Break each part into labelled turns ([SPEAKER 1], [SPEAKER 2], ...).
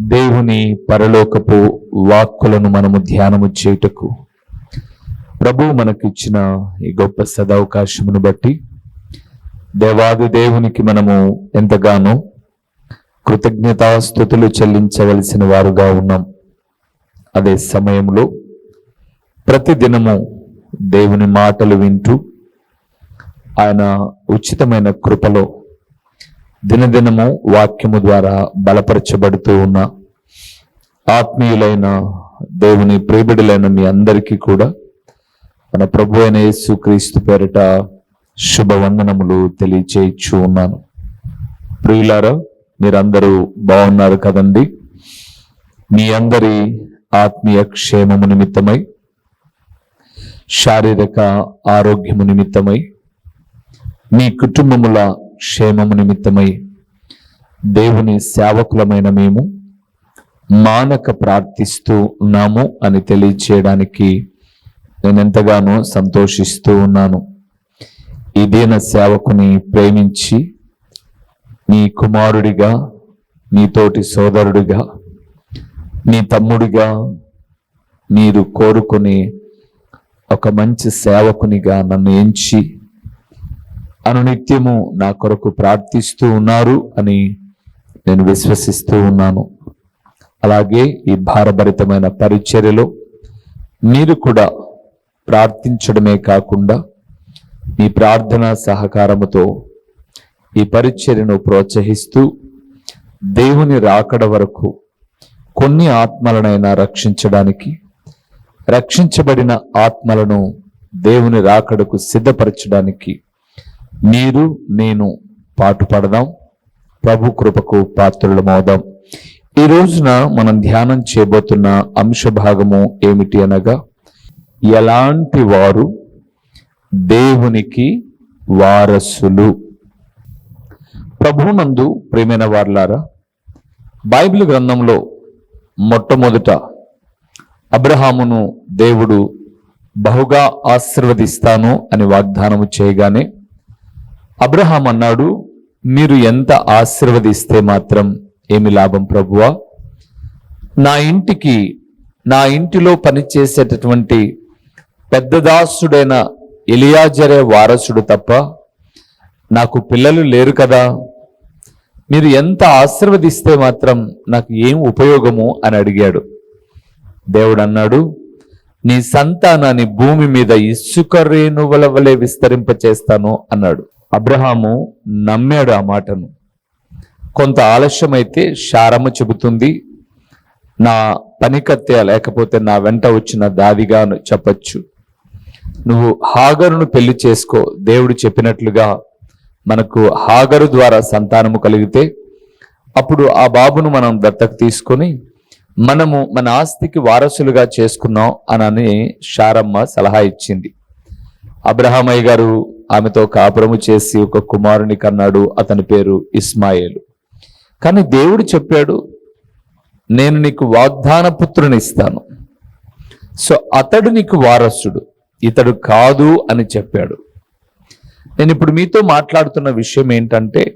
[SPEAKER 1] దేవుని పరలోకపు వాక్కులను మనము ధ్యానము చేయుటకు. ప్రభు మనకిచ్చిన ఈ గొప్ప సదవకాశమును బట్టి దేవాది దేవునికి మనము ఎంతగానో కృతజ్ఞతాస్థుతులు చెల్లించవలసిన వారుగా ఉన్నాం. అదే సమయంలో ప్రతిదినము దేవుని మాటలు వింటూ ఆయన ఉచితమైన కృపలో దినదినము వాక్యము ద్వారా బలపరచబడుతూ ఉన్న ఆత్మీయులైన దేవుని ప్రియబిడులైన మీ అందరికీ కూడా మన ప్రభు అయిన యేసుక్రీస్తు పేరిట శుభవందనములు తెలియచేయచ్చు ఉన్నాను. ప్రియులారా మీరందరూ బాగున్నారు కదండి? మీ అందరి ఆత్మీయ క్షేమము నిమిత్తమై శారీరక ఆరోగ్యము నిమిత్తమై మీ కుటుంబముల క్షేమము నిమిత్తమై దేవుని సేవకులమైన మేము మానక ప్రార్థిస్తూ ఉన్నాము అని తెలియచేయడానికి నేను ఎంతగానో సంతోషిస్తూ ఉన్నాను. ఇదేన సేవకుని ప్రేమించి నీ కుమారుడిగా నీతోటి సోదరుడిగా నీ తమ్ముడిగా మీరు కోరుకుని ఒక మంచి సేవకునిగా నన్ను ఎంచి అనునిత్యము నా కొరకు ప్రార్థిస్తూ ఉన్నారు అని నేను విశ్వసిస్తూ ఉన్నాను. అలాగే ఈ భారభరితమైన పరిచర్యలో మీరు కూడా ప్రార్థించడమే కాకుండా మీ ప్రార్థన సహకారముతో ఈ పరిచర్యను ప్రోత్సహిస్తూ దేవుని రాకడ వరకు కొన్ని ఆత్మలనైనా రక్షించడానికి రక్షించబడిన ఆత్మలను దేవుని రాకడకు సిద్ధపరచడానికి మీరు నేను పాటు పడదాం. ప్రభు కృపకు పాత్రులమవుదాం. ఈ రోజున మనం ధ్యానం చేయబోతున్న అంశ భాగము ఏమిటి అనగా ఎలాంటి వారు దేవునికి వారసులు? ప్రభునందు ప్రేమైన వార్లారా బైబిల్ గ్రంథంలో మొట్టమొదట అబ్రహామును దేవుడు బహుగా ఆశీర్వదిస్తాను అని వాగ్దానము చేయగానే అబ్రహాం అన్నాడు మీరు ఎంత ఆశీర్వదిస్తే మాత్రం ఏమి లాభం ప్రభువా? నా ఇంటికి నా ఇంటిలో పనిచేసేటటువంటి పెద్ద దాసుడైన ఎలియాజరే వారసుడు తప్ప నాకు పిల్లలు లేరు కదా. మీరు ఎంత ఆశీర్వదిస్తే మాత్రం నాకు ఏం ఉపయోగము? అని అడిగాడు. దేవుడు అన్నాడు నీ సంతానాన్ని భూమి మీద ఇసుక రేణువుల వలె విస్తరింపచేస్తాను అన్నాడు. అబ్రహాము నమ్మాడు ఆ మాటను. కొంత ఆలస్యమైతే శారమ్మ చెబుతుంది నా పనికత్తె లేకపోతే నా వెంట వచ్చిన దాదిగా చెప్పచ్చు. నువ్వు హాగరును పెళ్ళి చేసుకో దేవుడు చెప్పినట్లుగా మనకు హాగరు ద్వారా సంతానము కలిగితే అప్పుడు ఆ బాబును మనం దత్తకు తీసుకొని మనము మన ఆస్తికి వారసులుగా చేసుకున్నాం అనని శారమ్మ సలహా ఇచ్చింది. అబ్రహామయ్య గారు ఆమెతో కాపురము చేసి ఒక కుమారుని కన్నాడు. అతని పేరు ఇస్మాయేలు. కానీ దేవుడు చెప్పాడు నేను నీకు వాగ్దాన పుత్రుని ఇస్తాను. సో అతడు నీకు వారసుడు. ఇతడు కాదు అని చెప్పాడు. నేను ఇప్పుడు మీతో మాట్లాడుతున్న విషయం ఏంటంటే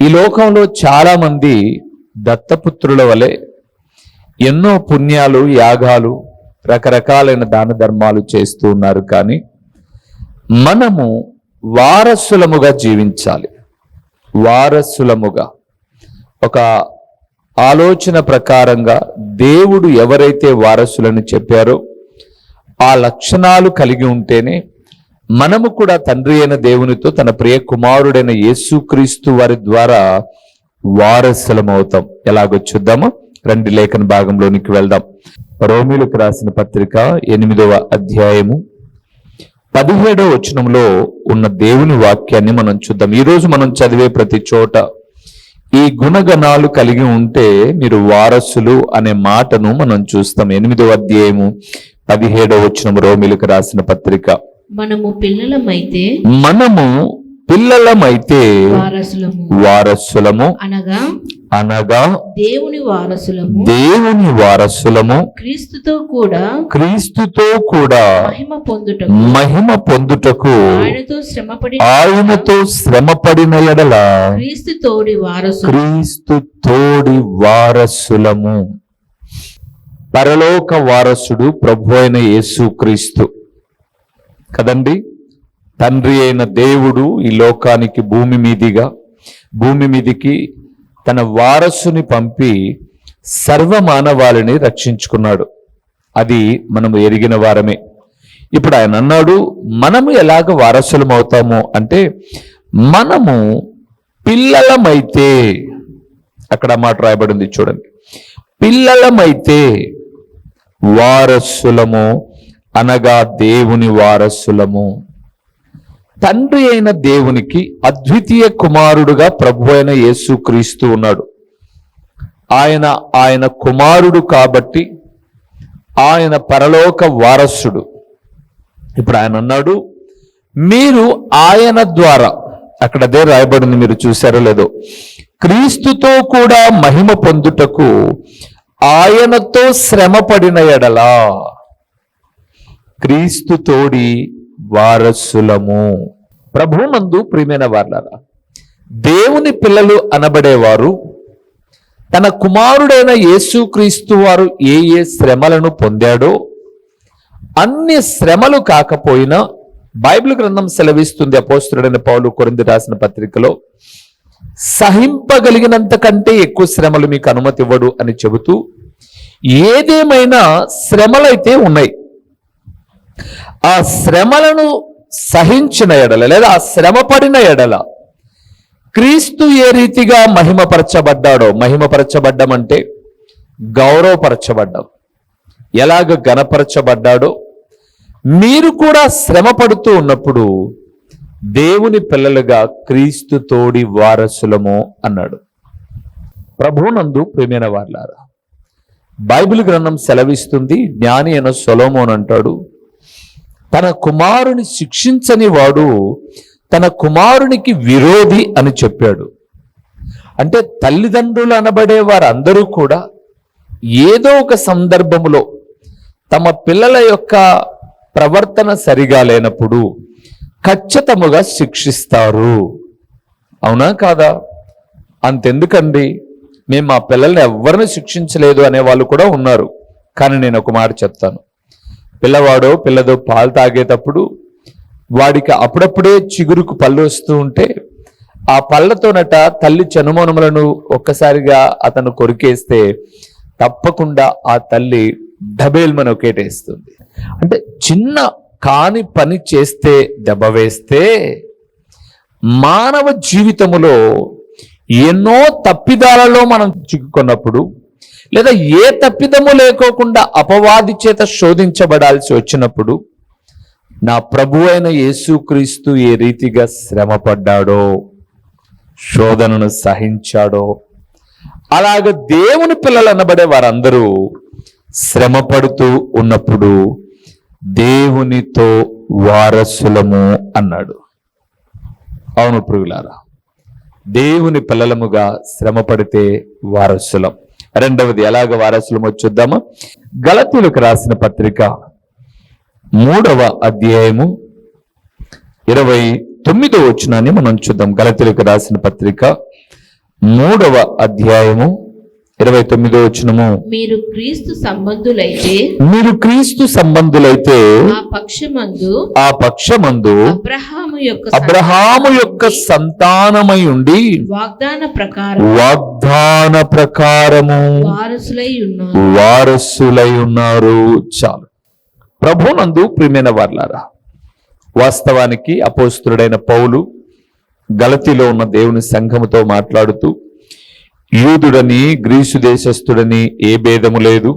[SPEAKER 1] ఈ లోకంలో చాలామంది దత్తపుత్రుల వలె ఎన్నో పుణ్యాలు యాగాలు రకరకాలైన దాన ధర్మాలు చేస్తూ ఉన్నారు. కానీ మనము వారసులముగా జీవించాలి. వారసులముగా. ఒక ఆలోచన ప్రకారంగా దేవుడు ఎవరైతే వారసులను చెప్పారో ఆ లక్షణాలు కలిగి ఉంటేనే మనము కూడా తండ్రి అయిన దేవునితో తన ప్రియ కుమారుడైన యేసుక్రీస్తు వారి ద్వారా వారసులమవుతాం. ఎలాగో చూద్దామా. రండి లేఖన భాగంలోనికి వెళ్దాం. రోమిలకు రాసిన పత్రిక ఎనిమిదవ అధ్యాయము పదిహేడవ వచనంలో ఉన్న దేవుని వాక్యాన్ని మనం చూద్దాం. ఈ రోజు మనం చదివే ప్రతి చోట ఈ గుణగణాలు కలిగి ఉంటే మీరు వారసులు అనే మాటను మనం చూస్తాం. ఎనిమిదో అధ్యాయము పదిహేడో వచ్చిన రోమిలకు రాసిన పత్రిక.
[SPEAKER 2] మనము పిల్లలమైతే
[SPEAKER 1] మనము పిల్లలమైతే
[SPEAKER 2] వారసులము.
[SPEAKER 1] వారసులము.
[SPEAKER 2] అనగా
[SPEAKER 1] అనగా
[SPEAKER 2] దేవుని వారసులము.
[SPEAKER 1] దేవుని వారసులము.
[SPEAKER 2] క్రీస్తుతో కూడా
[SPEAKER 1] క్రీస్తుతో కూడా
[SPEAKER 2] మహిమ పొందుటకు
[SPEAKER 1] మహిమ పొందుటకు
[SPEAKER 2] ఆయనతో శ్రమపడి
[SPEAKER 1] ఆయనతో శ్రమపడిన ఎడల
[SPEAKER 2] క్రీస్తు తోడి వారసు
[SPEAKER 1] క్రీస్తు తోడి వారసులము. పరలోక వారసుడు ప్రభు అయిన యేసు క్రీస్తు కదండి? తండ్రి అయిన దేవుడు ఈ లోకానికి భూమి మీదిగా భూమి మీదికి తన వారసుని పంపి సర్వ మానవాళిని రక్షించుకున్నాడు. అది మనము ఎరిగిన వారమే. ఇప్పుడు ఆయన అన్నాడు మనము ఎలాగ వారసులం అవుతాము అంటే మనము పిల్లలమైతే అక్కడ మాట రాయబడింది చూడండి. పిల్లలమైతే వారసులము అనగా దేవుని వారసులము. తండ్రి అయిన దేవునికి అద్వితీయ కుమారుడుగా ప్రభు అయిన యేసుక్రీస్తు ఉన్నాడు. ఆయన ఆయన కుమారుడు కాబట్టి ఆయన పరలోక వారసుడు. ఇప్పుడు ఆయన అన్నాడు మీరు ఆయన ద్వారా అక్కడ అదే రాయబడింది మీరు చూసారో లేదో క్రీస్తుతో కూడా మహిమ పొందుటకు ఆయనతో శ్రమపడిన ఎడలా క్రీస్తు తోడి వారసులము. ప్రభునందు ప్రియమైన వార్లారా దేవుని పిల్లలు అనబడేవారు తన కుమారుడైన యేసుక్రీస్తు వారు ఏ ఏ శ్రమలను పొందాడో అన్ని శ్రమలు కాకపోయినా బైబిల్ గ్రంథం సెలవిస్తుంది అపోస్తుడైన పౌలు కొరింది రాసిన పత్రికలో సహింపగలిగినంత కంటే ఎక్కువ శ్రమలు మీకు అనుమతి ఇవ్వడు అని చెబుతూ ఏదేమైనా శ్రమలైతే ఉన్నాయి. ఆ శ్రమలను సహించిన ఎడల లేదా ఆ శ్రమ పడిన ఎడల క్రీస్తు ఏ రీతిగా మహిమపరచబడ్డాడో మహిమపరచబడ్డం అంటే గౌరవపరచబడ్డం. ఎలాగ గణపరచబడ్డాడో మీరు కూడా శ్రమ పడుతూ ఉన్నప్పుడు దేవుని పిల్లలుగా క్రీస్తు తోడి వారసులము అన్నాడు. ప్రభునందు ప్రేమైన వాళ్ళారా బైబిల్ గ్రంథం సెలవిస్తుంది జ్ఞాని అయిన సొలోమోన్ అంటాడు తన కుమారుని శిక్షించని వాడు తన కుమారునికి విరోధి అని చెప్పాడు. అంటే తల్లిదండ్రులు అనబడే వారందరూ కూడా ఏదో ఒక సందర్భములో తమ పిల్లల యొక్క ప్రవర్తన సరిగా లేనప్పుడు ఖచ్చితముగా శిక్షిస్తారు. అవునా కాదా? అంతెందుకండి మేము మా పిల్లల్ని ఎవరిని శిక్షించలేదు అనే వాళ్ళు కూడా ఉన్నారు. కానీ నేను ఒక మాట చెప్తాను. పిల్లవాడో పిల్లదో పాలు తాగేటప్పుడు వాడికి అప్పుడప్పుడే చిగురుకు పళ్ళు వస్తూ ఉంటే ఆ పళ్ళతోనట తల్లి చనుమోనములను ఒక్కసారిగా అతను కొరికేస్తే తప్పకుండా ఆ తల్లి డబేల్మని ఒకేటేస్తుంది. అంటే చిన్న కాని పని చేస్తే దెబ్బ వేస్తే మానవ జీవితములో ఎన్నో తప్పిదాలలో మనం చిక్కుకున్నప్పుడు లేదా ఏ తప్పిదము లేకోకుండా అపవాది చేత శోధించబడాల్సి వచ్చినప్పుడు నా ప్రభు అయిన యేసుక్రీస్తు ఏ రీతిగా శ్రమపడ్డాడో శోధనను సహించాడో అలాగ దేవుని పిల్లలు అనబడే వారందరూ శ్రమ పడుతూ ఉన్నప్పుడు దేవునితో వారసులము అన్నాడు. అవును ప్రియులారా దేవుని పిల్లలముగా శ్రమ పడితే వారసులం. రెండవది ఎలాగ వారసులమో చూద్దామా గలతీలకు రాసిన పత్రిక మూడవ అధ్యాయము ఇరవై తొమ్మిదో వచ్చినాన్ని మనం చూద్దాం. గలతీలకు రాసిన పత్రిక మూడవ అధ్యాయము ఇరవై తొమ్మిదో వచ్చినము
[SPEAKER 2] మీరు క్రీస్తు సంబంధులైతే
[SPEAKER 1] మీరు క్రీస్తు సంబంధులైతే
[SPEAKER 2] ఆ పక్షమందు
[SPEAKER 1] ఆ పక్షమందు
[SPEAKER 2] అబ్రహాము యొక్క
[SPEAKER 1] అబ్రహాము యొక్క సంతానమై ఉండి
[SPEAKER 2] వాగ్దాన ప్రకారం
[SPEAKER 1] వాగ్దాన ప్రకారము
[SPEAKER 2] వారసులై ఉన్నారు.
[SPEAKER 1] వారసులై ఉన్నారు. చాలు. ప్రభునందు ప్రియమైన వార్లారా వాస్తవానికి అపోస్తుడైన పౌలు గలతిలో ఉన్న దేవుని సంఘముతో మాట్లాడుతూ యూదుడని గ్రీసు దేశస్థుడని ఏ భేదము లేదు.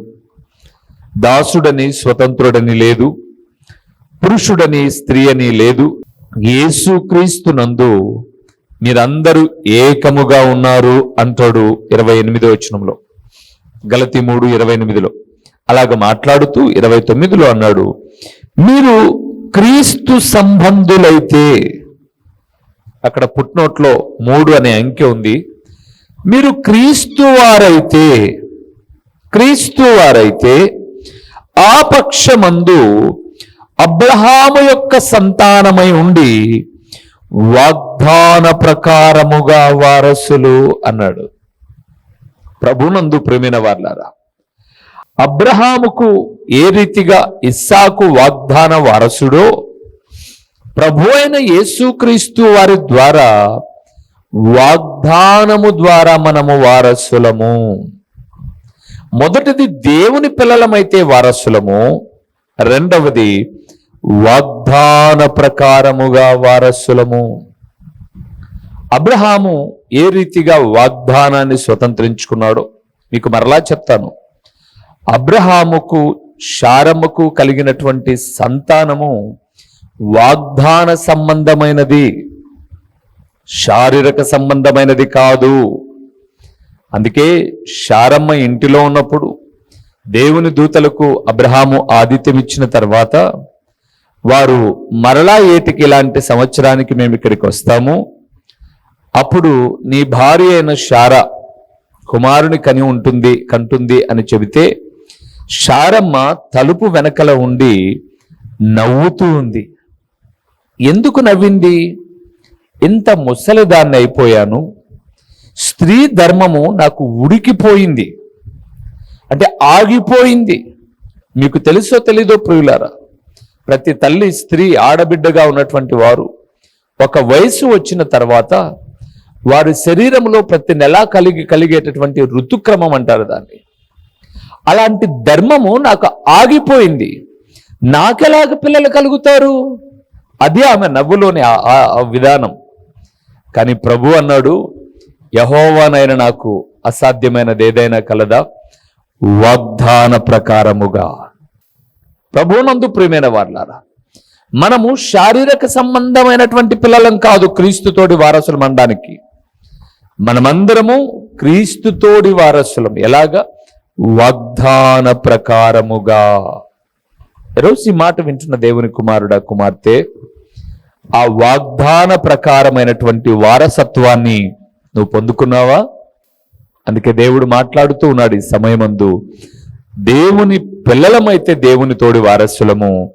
[SPEAKER 1] దాసుడని స్వతంత్రుడని లేదు. పురుషుడని స్త్రీ అని లేదు యేసుక్రీస్తునందు మీరందరూ ఏకముగా ఉన్నారు అంటాడు ఇరవై ఎనిమిదో వచనంలో. గలతి మూడు ఇరవై ఎనిమిదిలో. అలాగ మాట్లాడుతూ ఇరవై తొమ్మిదిలో అన్నాడు మీరు క్రీస్తు సంబంధులైతే అక్కడ పుట్నోట్లో మూడు అనే అంకె ఉంది. మీరు క్రీస్తు వారైతే క్రీస్తు వారైతే ఆ పక్షమందు అబ్రహాము యొక్క సంతానమై ఉండి వాగ్దాన ప్రకారముగా వారసులు అన్నాడు. ప్రభునందు ప్రేమిన వాళ్ళారా అబ్రహాముకు ఏ రీతిగా ఇస్సాకు వాగ్దాన వారసుడో ప్రభు అయిన యేసుక్రీస్తు వారి ద్వారా వాగ్దానము ద్వారా మనము వారసులము. మొదటిది దేవుని పిల్లలమైతే వారసులము. రెండవది వాగ్దాన ప్రకారముగా వారసులము. అబ్రహాము ఏ రీతిగా వాగ్దానాన్ని స్వతంత్రించుకున్నాడో మీకు మరలా చెప్తాను. అబ్రహాముకు శారముకు కలిగినటువంటి సంతానము వాగ్దాన సంబంధమైనది. శారీరక సంబంధమైనది కాదు. అందుకే శారమ్మ ఇంటిలో ఉన్నప్పుడు దేవుని దూతలకు అబ్రహాము ఆదిత్యం ఇచ్చిన తర్వాత వారు మరలా ఏటికి ఇలాంటి సంవత్సరానికి మేము ఇక్కడికి వస్తాము. అప్పుడు నీ భార్య అయిన శారా కుమారుని కని ఉంటుంది కంటుంది అని చెబితే శారమ్మ తలుపు వెనకల ఉండి నవ్వుతూ ఉంది. ఎందుకు నవ్వింది? ఇంత ముసలిదాన్ని అయిపోయాను. స్త్రీ ధర్మము నాకు ఉడికిపోయింది. అంటే ఆగిపోయింది. మీకు తెలుసో తెలీదో ప్రియులారా ప్రతి తల్లి స్త్రీ ఆడబిడ్డగా ఉన్నటువంటి వారు ఒక వయసు వచ్చిన తర్వాత వారి శరీరంలో ప్రతి నెల కలిగి కలిగేటటువంటి ఋతుక్రమం అంటారు దాన్ని. అలాంటి ధర్మము నాకు ఆగిపోయింది. నాకెలాగ పిల్లలు కలుగుతారు? అది ఆమె నవ్వులోని ఆ విధానం. కానీ ప్రభు అన్నాడు యహోవానైన నాకు అసాధ్యమైనది ఏదైనా కలదా? వాగ్దాన ప్రకారముగా. ప్రభునందు ప్రియమైన వాళ్ళారా మనము శారీరక సంబంధమైనటువంటి పిల్లలం కాదు క్రీస్తుతోడి వారసులు అనడానికి. మనమందరము క్రీస్తుతోడి వారసులం. ఎలాగా? వాగ్దాన ప్రకారముగా. ఈరోజు ఈ మాట వింటున్న దేవుని కుమారుడా కుమార్తె ఆ వాగ్దాన ప్రకారమైనటువంటి వారసత్వాన్ని నువ్వు పొందుకున్నావా? అందుకే దేవుడు మాట్లాడుతూ ఉన్నాడు ఈ సమయమందు. దేవుని పిల్లలమైతే దేవుని తోడి వారసులము.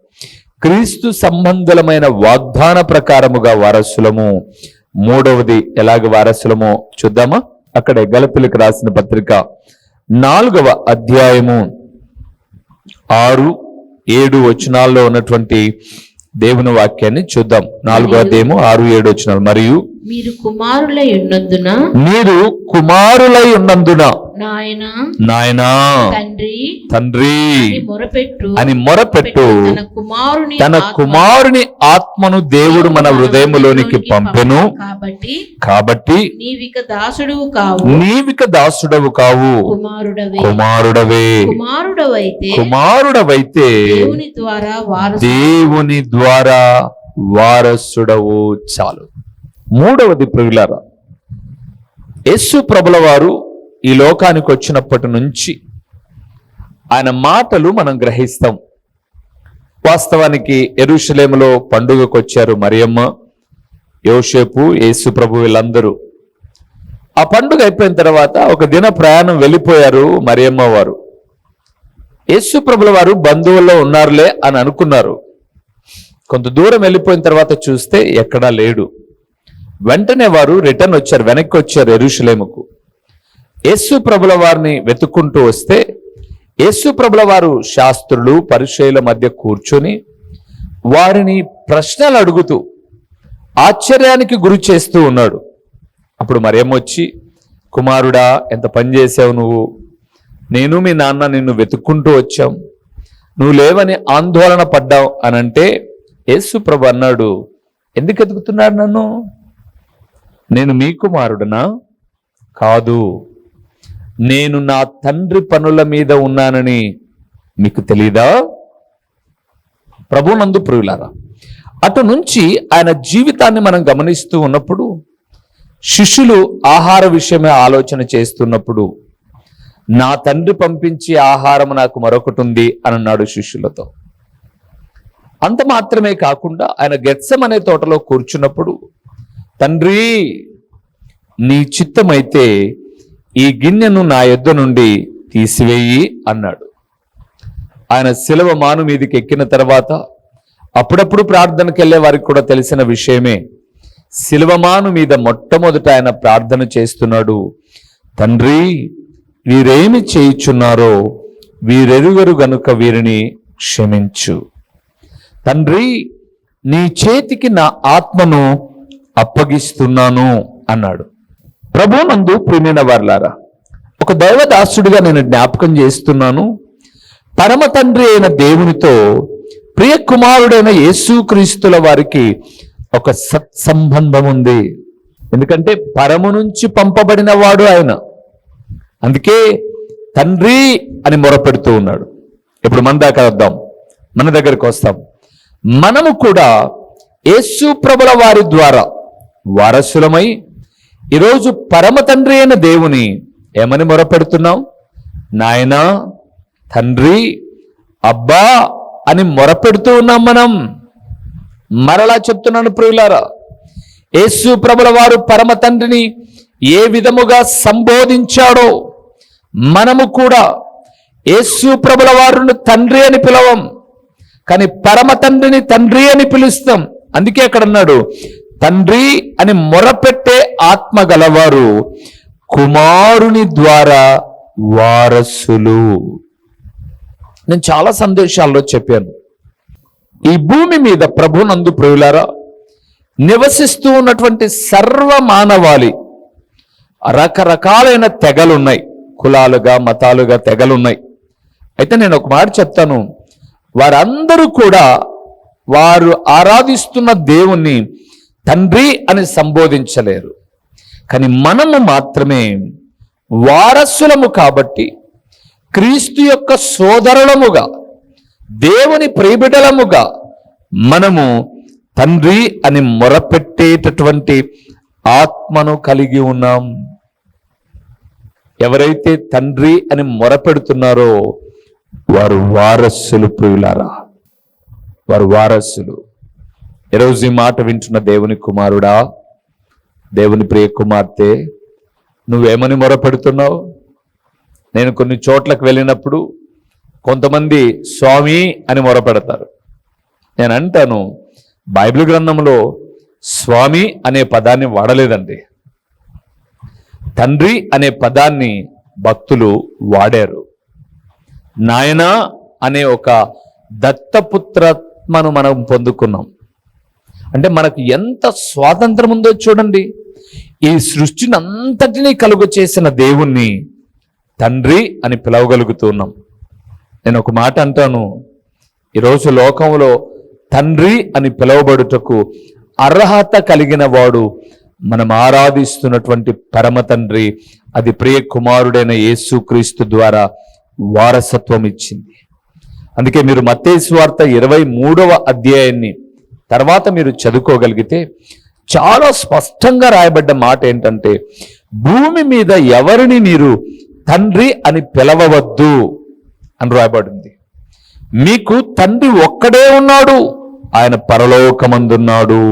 [SPEAKER 1] క్రీస్తు సంబంధులమైన వాగ్దాన ప్రకారముగా వారసులము. మూడవది ఎలాగ వారసులమో చూద్దామా? అక్కడ గలపిలకు రాసిన పత్రిక నాలుగవ అధ్యాయము ఆరు ఏడు వచనాల్లో ఉన్నటువంటి దేవుని వాక్యాన్ని చూద్దాం. నాలుగో అధ్యాయము ఆరు ఏడు వచనాలు మరియు
[SPEAKER 2] మీరు కుమారులై ఉన్నందున
[SPEAKER 1] మీరు కుమారులై ఉన్నందున
[SPEAKER 2] నాయన
[SPEAKER 1] నాయనా
[SPEAKER 2] తండ్రి
[SPEAKER 1] తండ్రి
[SPEAKER 2] అని మొరపెట్టు.
[SPEAKER 1] అని మొరపెట్టు.
[SPEAKER 2] తన కుమారుని
[SPEAKER 1] తన
[SPEAKER 2] ఆత్మ
[SPEAKER 1] కుమారుని ఆత్మను దేవుడు మన హృదయములోనికి పంపెను.
[SPEAKER 2] కాబట్టి
[SPEAKER 1] కాబట్టి
[SPEAKER 2] నీవిక దాసుడు కావు.
[SPEAKER 1] నీవిక దాసుడవు కావు.
[SPEAKER 2] కుమారుడవే.
[SPEAKER 1] కుమారుడవే.
[SPEAKER 2] కుమారుడవైతే
[SPEAKER 1] కుమారుడవైతే
[SPEAKER 2] దేవుని ద్వారా
[SPEAKER 1] దేవుని ద్వారా వారసుడవు చాలు. మూడవది ప్రియులార యస్సు ప్రభుల వారు ఈ లోకానికి వచ్చినప్పటి నుంచి ఆయన మాటలు మనం గ్రహిస్తాం. వాస్తవానికి ఎరుషలేములో పండుగకు వచ్చారు మరియమ్మ యోసేపు యేసు ప్రభు వీళ్ళందరూ. ఆ పండుగ అయిపోయిన తర్వాత ఒక దిన ప్రయాణం వెళ్ళిపోయారు మరియమ్మ వారు. యేసు ప్రభుల వారు బంధువుల్లో ఉన్నారులే అని అనుకున్నారు. కొంత దూరం వెళ్ళిపోయిన తర్వాత చూస్తే ఎక్కడా లేడు. వెంటనే వారు రిటర్న్ వచ్చారు వెనక్కి వచ్చారు ఎరుషులేముకు. యేసు ప్రభుల వారిని వెతుక్కుంటూ వస్తే యేసు ప్రభుల వారు శాస్త్రులు పరిచయుల మధ్య కూర్చొని వారిని ప్రశ్నలు అడుగుతూ ఆశ్చర్యానికి గురి చేస్తూ ఉన్నాడు. అప్పుడు మరేమొచ్చి కుమారుడా ఎంత పని చేసావు నువ్వు? నేను మీ నాన్న నిన్ను వెతుక్కుంటూ వచ్చాం. నువ్వు లేవని ఆందోళన పడ్డావు అని అంటే యేసు ప్రభు అన్నాడు ఎందుకు ఎదుగుతున్నాడు నన్ను? నేను మీ కుమారుడనా? కాదు. నేను నా తండ్రి పనుల మీద ఉన్నానని మీకు తెలీదా? ప్రభునందు ప్రియులారా అటు నుంచి ఆయన జీవితాన్ని మనం గమనిస్తూ ఉన్నప్పుడు శిష్యులు ఆహార విషయమే ఆలోచన చేస్తున్నప్పుడు నా తండ్రి పంపించే ఆహారం నాకు మరొకటి ఉంది అని అన్నాడు శిష్యులతో. అంత మాత్రమే కాకుండా ఆయన గెత్సం అనే తోటలో కూర్చున్నప్పుడు తండ్రి నీ చిత్తమైతే ఈ గిన్నెను నా యొద్ద నుండి తీసివేయి అన్నాడు. ఆయన శిలవ మాను మీదకి ఎక్కిన తర్వాత అప్పుడప్పుడు ప్రార్థనకు వెళ్ళే వారికి కూడా తెలిసిన విషయమే శిలవమాను మీద మొట్టమొదట ఆయన ప్రార్థన చేస్తున్నాడు. తండ్రి వీరేమి చేయుచున్నారో వీరెరుగరు గనుక వీరిని క్షమించు. తండ్రి నీ చేతికి నా ఆత్మను అప్పగిస్తున్నాను అన్నాడు. ప్రభు నందు ప్రియమైన వార్లారా ఒక దైవదాసుడిగా నేను జ్ఞాపకం చేస్తున్నాను. పరమ తండ్రి అయిన దేవునితో ప్రియ కుమారుడైన యేసుక్రీస్తుల వారికి ఒక సత్సంబంధం ఉంది. ఎందుకంటే పరము నుంచి పంపబడిన వాడు ఆయన. అందుకే తండ్రి అని మొరపెడుతూ ఉన్నాడు. ఇప్పుడు మన దాకా వద్దాం. మన దగ్గరికి వస్తాం. మనము కూడా యేసు ప్రభుల వారి ద్వారా వారసులమై. ఈరోజు పరమ తండ్రి అయిన దేవుని ఏమని మొరపెడుతున్నాం నాయనా తండ్రి అబ్బా అని మొరపెడుతూ ఉన్నాం మనం. మరలా చెప్తున్నాను ప్రియులారా యేసు ప్రభుల వారు పరమ తండ్రిని ఏ విధముగా సంబోధించాడో మనము కూడా యేసు ప్రభుల వారును తండ్రి అని పిలవం. కానీ పరమ తండ్రిని తండ్రి అని పిలుస్తాం. అందుకే అక్కడ అన్నాడు తండ్రి అని మొరపెట్టే ఆత్మ గలవారు కుమారుని ద్వారా వారసులు. నేను చాలా సందేశాల్లో చెప్పాను. ఈ భూమి మీద ప్రభునందు ప్రియులారా నివసిస్తూ ఉన్నటువంటి సర్వ మానవాళి రకరకాలైన తెగలున్నాయి. కులాలుగా మతాలుగా తెగలున్నాయి. అయితే నేను ఒక మాట చెప్తాను. వారందరూ కూడా వారు ఆరాధిస్తున్న దేవుణ్ణి తండ్రి అని సంబోధించలేరు. కానీ మనము మాత్రమే వారసులము కాబట్టి క్రీస్తు యొక్క సోదరులముగా దేవుని ప్రియబిడలముగా మనము తండ్రి అని మొరపెట్టేటటువంటి ఆత్మను కలిగి ఉన్నాం. ఎవరైతే తండ్రి అని మొరపెడుతున్నారో వారు వారసులు ప్రియులారా. వారు వారసులు. ఈరోజు ఈ మాట వింటున్న దేవుని కుమారుడా దేవుని ప్రియ కుమార్తె నువ్వేమని మొరపెడుతున్నావు? నేను కొన్ని చోట్లకు వెళ్ళినప్పుడు కొంతమంది స్వామి అని మొరపెడతారు. నేను అంటాను బైబిల్ గ్రంథంలో స్వామి అనే పదాన్ని వాడలేదండి. తండ్రి అనే పదాన్ని భక్తులు వాడారు. నాయన అనే ఒక దత్తపుత్రత్మను మనం పొందుకున్నాం. అంటే మనకు ఎంత స్వాతంత్రం ఉందో చూడండి. ఈ సృష్టిని అంతటినీ కలుగు చేసిన దేవుణ్ణి తండ్రి అని పిలవగలుగుతున్నాం నేను ఒక మాట అంటాను. ఈరోజు లోకంలో తండ్రి అని పిలువబడుటకు అర్హత కలిగిన వాడు మనం ఆరాధిస్తున్నటువంటి పరమ తండ్రి అది ప్రియ కుమారుడైన యేసుక్రీస్తు ద్వారా వారసత్వం ఇచ్చింది. అందుకే మీరు మత్తేసు ఇరవై మూడవ అధ్యాయాన్ని తర్వాత మీరు చదువుకోగలిగితే చాలా స్పష్టంగా రాయబడ్డ మాట ఏంటంటే భూమి మీద ఎవరిని మీరు తండ్రి అని పిలవవద్దు అని రాయబడింది. మీకు తండ్రి ఒక్కడే ఉన్నాడు ఆయన పరలోకమందున్నాడు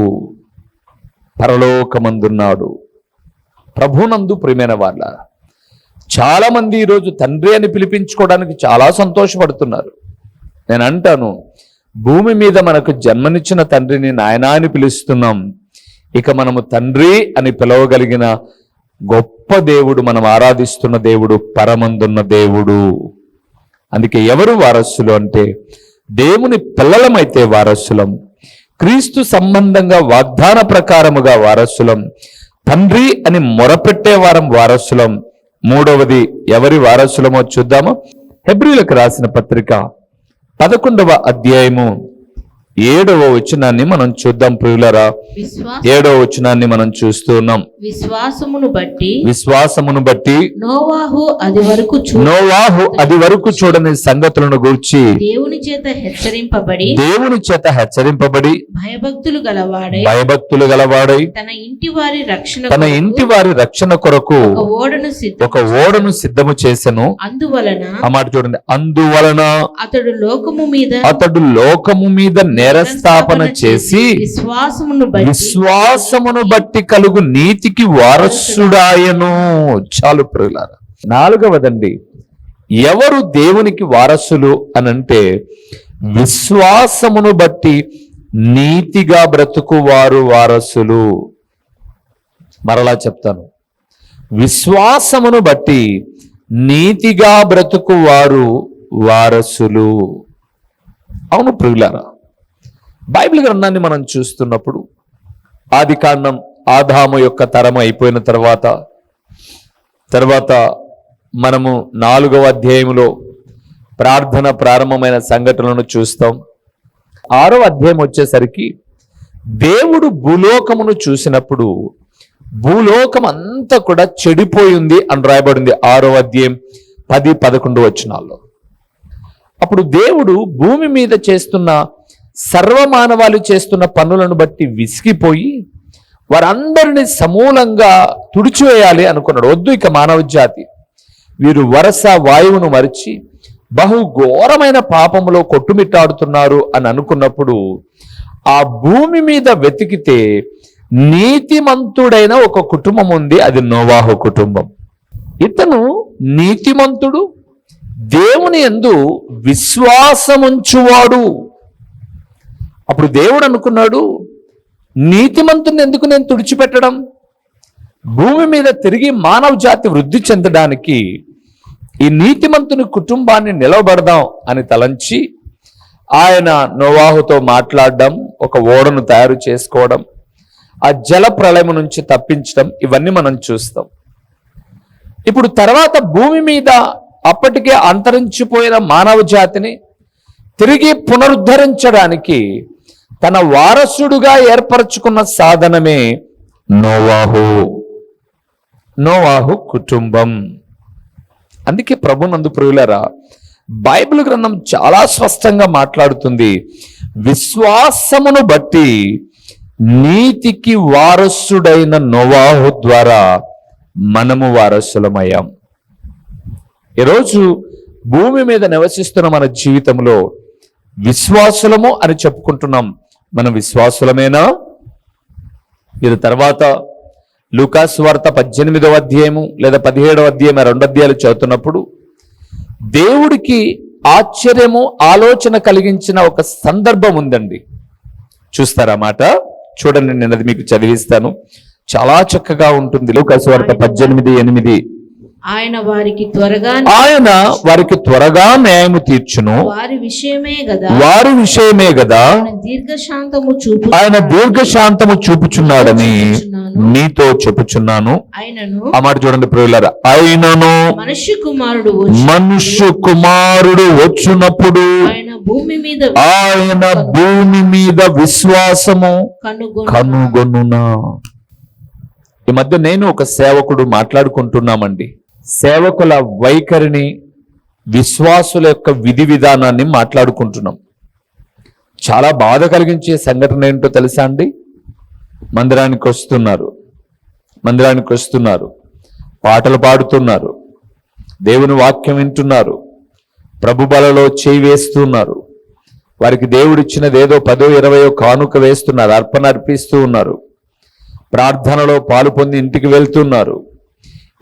[SPEAKER 1] పరలోకమందున్నాడు. ప్రభునందు ప్రియమైన వాళ్ళ చాలామంది ఈరోజు తండ్రి అని పిలిపించుకోవడానికి చాలా సంతోషపడుతున్నారు. నేను అంటాను భూమి మీద మనకు జన్మనిచ్చిన తండ్రిని నాయనా అని పిలుస్తున్నాం. ఇక మనము తండ్రి అని పిలవగలిగిన గొప్ప దేవుడు మనం ఆరాధిస్తున్న దేవుడు పరమందున్న దేవుడు. అందుకే ఎవరు వారసులు అంటే దేవుని పిల్లలమైతే వారసులం. క్రీస్తు సంబంధంగా వాగ్దాన ప్రకారముగా వారసులం. తండ్రి అని మొరపెట్టే వారం వారసులం. మూడవది ఎవరి వారసులమో చూద్దాము. హెబ్రిలకు రాసిన పత్రిక పదకొండవ అధ్యాయము. ఏడవ వచనాన్ని మనం చూద్దాం ప్రియులరా. ఏడవ వచనాన్ని మనం చూస్తున్నాం
[SPEAKER 2] విశ్వాసమును బట్టి
[SPEAKER 1] విశ్వాసమును బట్టి
[SPEAKER 2] నోవాహు అది వరకు
[SPEAKER 1] నోవాహు అది వరకు చూడని సంగతులను గూర్చి
[SPEAKER 2] దేవుని చేత హెచ్చరింపబడి
[SPEAKER 1] దేవుని చేత హెచ్చరింపబడి
[SPEAKER 2] భయభక్తులు గలవాడై
[SPEAKER 1] భయభక్తులు గలవాడై
[SPEAKER 2] తన ఇంటి వారి రక్షణ
[SPEAKER 1] తన ఇంటి వారి రక్షణ కొరకు
[SPEAKER 2] ఒక ఓడను సిద్ధ
[SPEAKER 1] ఒక ఓడను సిద్ధము చేసెను.
[SPEAKER 2] అందువలన
[SPEAKER 1] ఆ మాట చూడండి. అందువలన
[SPEAKER 2] అతడు లోకము మీద
[SPEAKER 1] అతడు లోకము మీద నేరస్థాపన చేసి
[SPEAKER 2] విశ్వాసమును బట్టి
[SPEAKER 1] విశ్వాసమును బట్టి కలుగు నీతికి వారసుడాయను. చాలు ప్రియులారా. నాలుగవదండి ఎవరు దేవునికి వారసులు అనంటే విశ్వాసమును బట్టి నీతిగా బ్రతుకువారు వారసులు. మరలా చెప్తాను. విశ్వాసమును బట్టి నీతిగా బ్రతుకువారు వారసులు. అవును ప్రియులారా. బైబిల్ గ్రంథాన్ని మనం చూస్తున్నప్పుడు ఆది కాండం ఆదాము యొక్క తరం అయిపోయిన తర్వాత తర్వాత మనము నాలుగవ అధ్యాయంలో ప్రార్థన ప్రారంభమైన సంఘటనలను చూస్తాం. ఆరో అధ్యాయం వచ్చేసరికి దేవుడు భూలోకమును చూసినప్పుడు భూలోకం అంతా కూడా చెడిపోయింది అని రాయబడింది ఆరో అధ్యాయం పది పదకొండు వచనాల్లో. అప్పుడు దేవుడు భూమి మీద చేస్తున్న సర్వమానవాళి చేస్తున్న పనులను బట్టి విసిగిపోయి వారందరిని సమూలంగా తుడిచివేయాలి అనుకున్నాడు. వద్దు ఇక మానవ జాతి. వీరు వరస వాయువును మరిచి బహు ఘోరమైన పాపములో కొట్టుమిట్టాడుతున్నారు అని అనుకున్నప్పుడు ఆ భూమి మీద వెతికితే నీతిమంతుడైన ఒక కుటుంబం ఉంది. అది నోవాహు కుటుంబం. ఇతను నీతిమంతుడు దేవుని ఎందు విశ్వాసముంచువాడు. అప్పుడు దేవుడు అనుకున్నాడు నీతిమంతుని ఎందుకు నేను తుడిచిపెట్టడం? భూమి మీద తిరిగి మానవ జాతి వృద్ధి చెందడానికి ఈ నీతిమంతుని కుటుంబాన్ని నిలవబడదాం అని తలంచి ఆయన నోవాహుతో మాట్లాడడం ఒక ఓడను తయారు చేసుకోవడం ఆ జల ప్రళయం నుంచి తప్పించడం ఇవన్నీ మనం చూస్తాం. ఇప్పుడు తర్వాత భూమి మీద అప్పటికే అంతరించిపోయిన మానవ జాతిని తిరిగి పునరుద్ధరించడానికి తన వారసుడుగా ఏర్పరచుకున్న సాధనమే నోవాహు. నోవాహు కుటుంబం. అందుకే ప్రభు నందు ప్రియులరా బైబిల్ గ్రంథం చాలా స్పష్టంగా మాట్లాడుతుంది. విశ్వాసమును బట్టి నీతికి వారసుడైన నోవాహు ద్వారా మనము వారసులమయ్యాం. ఈరోజు భూమి మీద నివసిస్తున్న మన జీవితంలో విశ్వాసులము అని చెప్పుకుంటున్నాం. మనం విశ్వాసులమేనా? ఇది తర్వాత లూకాస్ వార్త పద్దెనిమిదవ అధ్యాయము లేదా పదిహేడవ అధ్యాయం ఆ రెండు అధ్యాయాలు చదువుతున్నప్పుడు దేవుడికి ఆశ్చర్యము ఆలోచన కలిగించిన ఒక సందర్భం ఉందండి. చూస్తారా మాట? చూడండి నేను అది మీకు చదివిస్తాను. చాలా చక్కగా ఉంటుంది లూకాస్ వార్త పద్దెనిమిది ఎనిమిది.
[SPEAKER 2] ఆయన వారికి త్వరగా
[SPEAKER 1] ఆయన వారికి త్వరగా న్యాయము తీర్చును.
[SPEAKER 2] వారి విషయమే గదా?
[SPEAKER 1] వారి విషయమే
[SPEAKER 2] ఆయన దీర్ఘశాంతము చూపు
[SPEAKER 1] ఆయన దీర్ఘశాంతము చూపుచున్నాడని నీతో చెప్పుచున్నాను.
[SPEAKER 2] ఆయనను
[SPEAKER 1] ఆ మాట చూడండి ప్రియులారా. ఆయనను
[SPEAKER 2] మనుష్య కుమారుడు
[SPEAKER 1] మనుష్య కుమారుడు వచ్చినప్పుడు
[SPEAKER 2] ఆయన భూమి మీద
[SPEAKER 1] ఆయన భూమి మీద విశ్వాసము
[SPEAKER 2] కనుగొని
[SPEAKER 1] కనుగొనునా? ఈ మధ్య నేను ఒక సేవకుడు మాట్లాడుకుంటున్నామండి. సేవకుల వైఖరిని విశ్వాసుల యొక్క విధి విధానాన్ని మాట్లాడుకుంటున్నాం. చాలా బాధ కలిగించే సంఘటన ఏంటో తెలుసా అండి? మందిరానికి వస్తున్నారు. మందిరానికి వస్తున్నారు. పాటలు పాడుతున్నారు. దేవుని వాక్యం వింటున్నారు. ప్రభు బలలో చేయి వేస్తున్నారు. వారికి దేవుడిచ్చినది ఏదో పదో ఇరవయో కానుక వేస్తున్నారు అర్పణ అర్పిస్తూ ఉన్నారు. ప్రార్థనలో పాలు పొంది ఇంటికి వెళ్తున్నారు.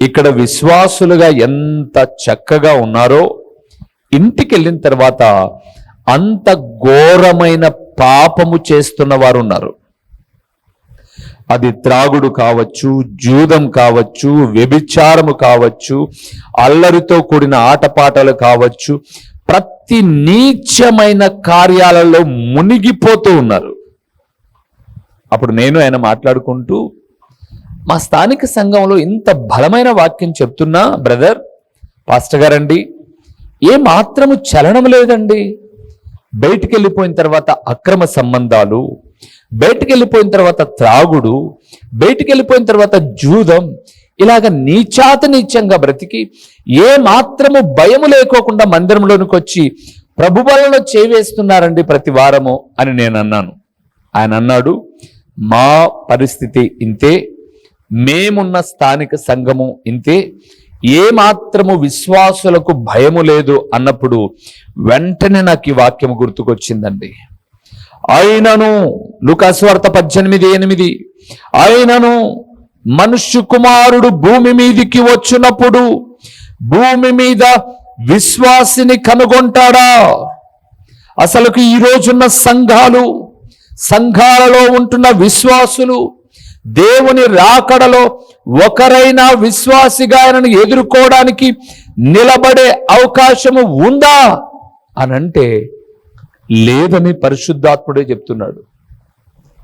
[SPEAKER 1] ఇక్కడ విశ్వాసులుగా ఎంత చక్కగా ఉన్నారో ఇంటికి వెళ్ళిన తర్వాత అంత ఘోరమైన పాపము చేస్తున్న వారు ఉన్నారు అది త్రాగుడు కావచ్చు జూదం కావచ్చు వ్యభిచారము కావచ్చు అల్లరితో కూడిన ఆటపాటలు కావచ్చు ప్రతి నీచమైన కార్యాలలో మునిగిపోతూ ఉన్నారు. అప్పుడు నేను ఆయన మాట్లాడుకుంటూ మా స్థానిక సంఘంలో ఇంత బలమైన వాక్యం చెప్తున్నా బ్రదర్ పాస్టర్ గారండి ఏ మాత్రము చలనం లేదండి. బయటికి వెళ్ళిపోయిన తర్వాత అక్రమ సంబంధాలు బయటికి వెళ్ళిపోయిన తర్వాత త్రాగుడు బయటికి వెళ్ళిపోయిన తర్వాత జూదం ఇలాగ నీచాత నీచంగా బ్రతికి ఏ మాత్రము భయము లేకోకుండా మందిరంలోనికి వచ్చి ప్రభు చేవేస్తున్నారండి ప్రతి వారము అని నేను అన్నాను. ఆయన అన్నాడు మా పరిస్థితి ఇంతే మేమున్న స్థానిక సంఘము ఇంతే. ఏమాత్రము విశ్వాసులకు భయము లేదు అన్నప్పుడు వెంటనే నాకు ఈ వాక్యం గుర్తుకొచ్చిందండి. అయినను లుకాస్వార్త పద్దెనిమిది ఎనిమిది. అయినను మనుష్య కుమారుడు భూమి మీదికి వచ్చినప్పుడు భూమి మీద విశ్వాసిని కనుగొంటాడా? అసలుకి ఈ రోజున్న సంఘాలు సంఘాలలో ఉంటున్న విశ్వాసులు దేవుని రాకడలో ఒకరైనా విశ్వాసిగా ఆయనను ఎదుర్కోవడానికి నిలబడే అవకాశము ఉందా అనంటే లేదని పరిశుద్ధాత్ముడే చెప్తున్నాడు.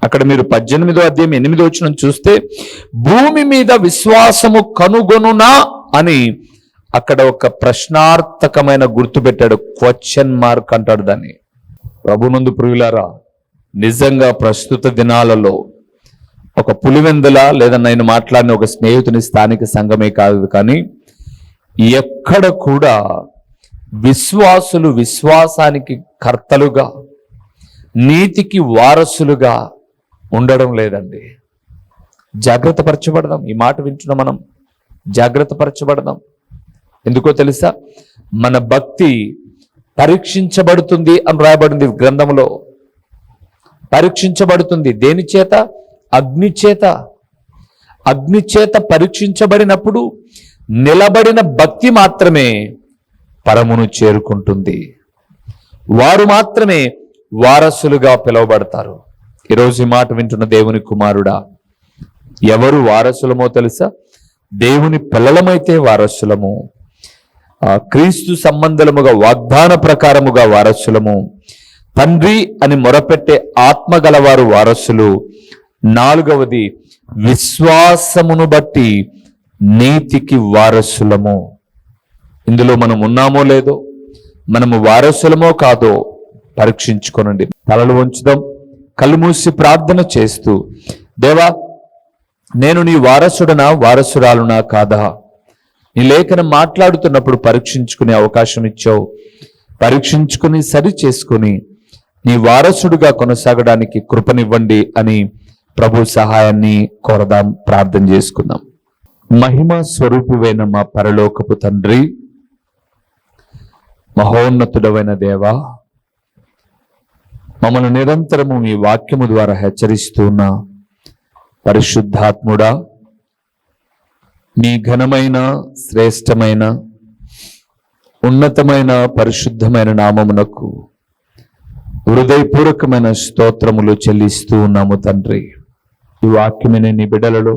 [SPEAKER 1] అక్కడ మీరు పద్దెనిమిదో అధ్యాయం ఎనిమిదో వచ్చిన చూస్తే భూమి మీద విశ్వాసము కనుగొనునా అని అక్కడ ఒక ప్రశ్నార్థకమైన గుర్తు పెట్టాడు. క్వశ్చన్ మార్క్ అంటాడు దాన్ని. ప్రభునందు ప్రియులారా నిజంగా ప్రస్తుత దినాలలో ఒక పులివెందుల లేదా నేను మాట్లాడిన ఒక స్నేహితుని స్థానిక సంఘమే కాదు కానీ ఎక్కడ కూడా విశ్వాసులు విశ్వాసానికి కర్తలుగా నీతికి వారసులుగా ఉండడం లేదండి. జాగ్రత్త పరచబడదాం. ఈ మాట వింటున్న మనం జాగ్రత్త పరచబడదాం. ఎందుకో తెలుసా? మన భక్తి పరీక్షించబడుతుంది అని రాయబడింది గ్రంథంలో. పరీక్షించబడుతుంది దేని చేత? అగ్నిచేత అగ్నిచేత పరీక్షించబడినప్పుడు నిలబడిన భక్తి మాత్రమే పరమును చేరుకుంటుంది. వారు మాత్రమే వారసులుగా పిలువబడతారు. ఈరోజు ఈ మాట వింటున్న దేవుని కుమారుడా ఎవరు వారసులమో తెలుసా? దేవుని పిల్లలమైతే వారసులము. క్రీస్తు సంబంధముగా వాగ్దాన ప్రకారముగా వారసులము. తండ్రి అని మొరపెట్టే ఆత్మ గలవారు వారసులు. నాలుగవది విశ్వాసమును బట్టి నీతికి వారసులము. ఇందులో మనం ఉన్నామో లేదో మనము వారసులమో కాదో పరీక్షించుకోనండి. తలలు ఉంచుదాం కళ్ళు మూసి ప్రార్థన చేస్తూ దేవా నేను నీ వారసుడనా వారసురాలునా కాదా? నీ లేఖన మాట్లాడుతున్నప్పుడు పరీక్షించుకునే అవకాశం ఇచ్చావు. పరీక్షించుకుని సరి చేసుకుని నీ వారసుడుగా కొనసాగడానికి కృపనివ్వండి అని ప్రభు సహాయాన్ని కోరదాం ప్రార్థన చేసుకుందాం. మహిమ స్వరూపువైన మా పరలోకపు తండ్రి మహోన్నతుడవైన దేవా మమ్మల్ని నిరంతరము మీ వాక్యము ద్వారా హెచ్చరిస్తున్న పరిశుద్ధాత్ముడా మీ ఘనమైన శ్రేష్టమైన ఉన్నతమైన పరిశుద్ధమైన నామమునకు హృదయపూర్వకమైన స్తోత్రములు చెల్లిస్తూ ఉన్నాము తండ్రి. ఈ వాక్యమైన నీ బిడ్డలలో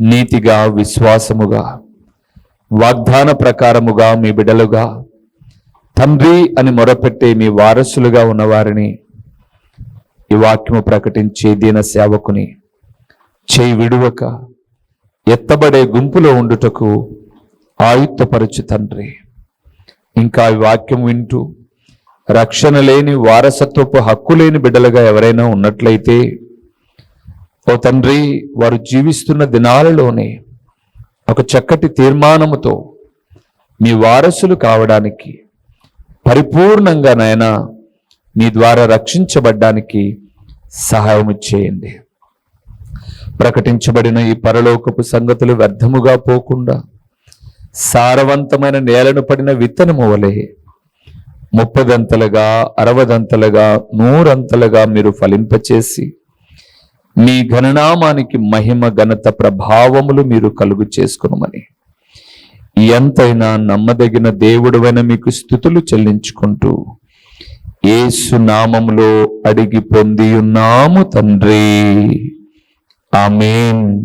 [SPEAKER 1] నీతిగా విశ్వాసముగా వాగ్దాన ప్రకారముగా మీ బిడలుగా తండ్రి అని మొరపెట్టే మీ వారసులుగా ఉన్నవారిని ఈ వాక్యము ప్రకటించే దీన సేవకుని చేయి విడువక ఎత్తబడే గుంపులో ఉండుటకు ఆయుత్తపరచు తండ్రి. ఇంకా ఈ వాక్యం వింటూ రక్షణ లేని వారసత్వపు హక్కు లేని బిడ్డలుగా ఎవరైనా ఉన్నట్లయితే ఓ తండ్రి వారు జీవిస్తున్న దినాలలోనే ఒక చక్కటి తీర్మానముతో మీ వారసులు కావడానికి పరిపూర్ణంగా నాయన మీ ద్వారా రక్షించబడ్డానికి సహాయం చేయండి. ప్రకటించబడిన ఈ పరలోకపు సంగతులు వ్యర్థముగా పోకుండా సారవంతమైన నేలను పడిన విత్తనము వలె ముప్పదంతలుగా అరవదంతలుగా నూరంతలుగా మీరు ఫలింపచేసి మీ ఘననామానికి మహిమ ఘనత ప్రభావములు మీరు కలుగు చేసుకునమని. ఎంతైనా నమ్మదగిన దేవుడువైన మీకు స్థుతులు చెల్లించుకుంటూ ఏసు నామములో అడిగి పొంది ఉన్నాము తండ్రి. ఆమెన్.